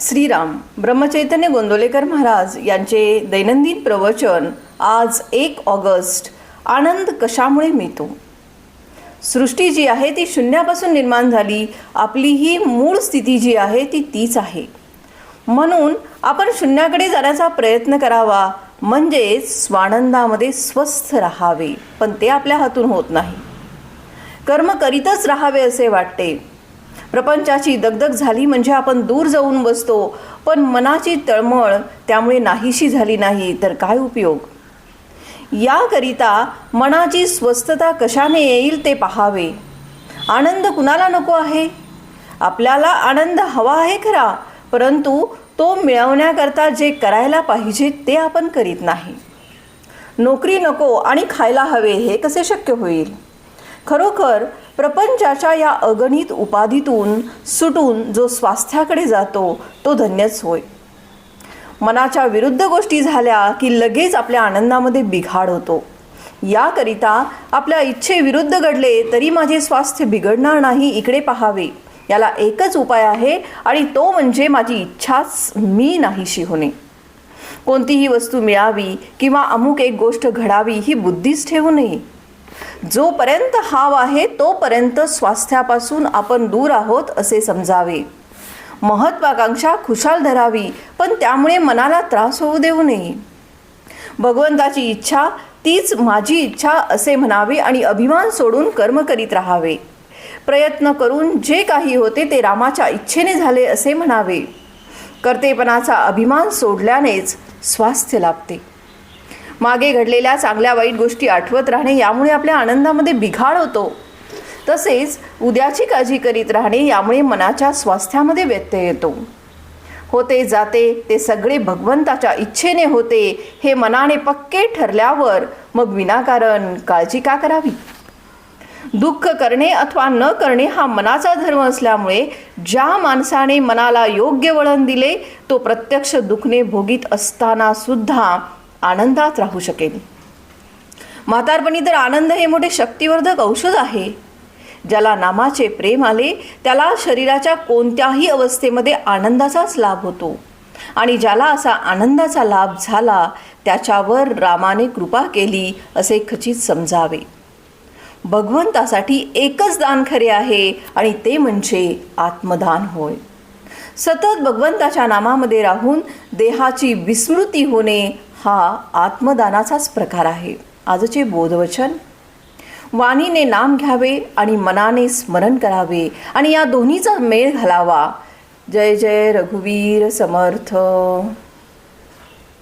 श्रीराम ब्रह्मचैतन्य गोंदोलेकर महाराज यांचे दैनंदिन प्रवचन आज एक ऑगस्ट. आनंद कशामुळे मिळतो? सृष्टी जी आहे ती शून्यापासून निर्माण झाली. आपली ही मूळ स्थिती जी आहे ती तीच आहे. म्हणून आपण शून्याकडे जाण्याचा प्रयत्न करावा. म्हणजेच स्वानंदामध्ये स्वस्थ राहावे. पण ते आपल्या हातून होत नाही. कर्म करीतच राहावे असे वाटते. प्रपंचाची दगदग झाली म्हणजे आपण दूर जाऊन बसतो पण मनाची तळमळ त्यामुळे नाहीशी झाली नाही तर काय उपयोग? याकरिता मनाची स्वस्थता कशाने येईल ते पहावे. आनंद कुणाला नको आहे? आपल्याला आनंद हवा आहे खरा परंतु तो मिळवण्याकरता जे करायला पाहिजे ते आपण करीत नाही. नोकरी नको आणि खायला हवे हे कसे शक्य होईल? खरोखर प्रपंचाच्या या अगणित उपाधीतून सुटून जो स्वास्थ्याकडे जातो तो धन्यच होय. मनाच्या विरुद्ध गोष्टी झाल्या की लगेच आपल्या आनंदामध्ये बिघाड होतो. याकरिता आपल्या इच्छेविरुद्ध घडले तरी माझे स्वास्थ्य बिघडणार नाही इकडे पहावे. याला एकच उपाय आहे आणि तो म्हणजे माझी इच्छाच मी नाहीशी होणे कोणतीही वस्तू मिळावी किंवा अमुक एक गोष्ट घडावी ही बुद्धीच ठेवू नये. जोपर्यंत हाव आहे तोपर्यंत स्वास्थ्यापासून आपण दूर आहोत असे समजावे. महत्वाकांक्षा खुशाल धरावी पण त्यामुळे मनाला त्रास होऊ देऊ नये. भगवंताची इच्छा तीच माझी इच्छा असे म्हणावे आणि अभिमान सोडून कर्म करीत राहावे. प्रयत्न करून जे काही होते ते रामाच्या इच्छेने झाले असे म्हणावे. कर्तेपणाचा अभिमान सोडल्यानेच स्वास्थ्य लाभते. मागे घडलेल्या चांगल्या वाईट गोष्टी आठवत राहणे यामुळे आपल्या आनंदामध्ये बिघाड होतो. तसेच उद्याची काळजी करीत राहणे यामुळे मनाच्या स्वास्थ्यामध्ये व्यत्यय येतो. होते जाते ते सगळे भगवंताच्या इच्छेने होते हे मनाने पक्के ठरल्यावर मग विनाकारण काळजी का करावी? दुःख करणे अथवा न करणे हा मनाचा धर्म असल्यामुळे ज्या माणसाने मनाला योग्य वळण दिले तो प्रत्यक्ष दुखणे भोगीत असताना सुद्धा आनंदात राहू शकेल म्हातारपणी तर आनंद हे मोठे शक्तिवर्धक औषध आहे. ज्याला नामाचे प्रेम आले त्याला शरीराच्या कोणत्याही अवस्थेमध्ये आनंदाचाच लाभ होतो. आणि ज्याला असा आनंदाचा लाभ झाला त्याच्यावर रामाने कृपा केली असे खचित समजावे. भगवंतासाठी एकच दान खरे आहे आणि ते म्हणजे आत्मदान होय. सतत भगवंताच्या नामामध्ये राहून देहाची विस्मृती होणे हा आत्मदानाचाच प्रकार आहे. आजचे बोधवचन. वाणीने नाम घ्यावे आणि मनाने स्मरण करावे आणि या दोन्हीचा मेळ घालावा. जय जय रघुवीर समर्थ.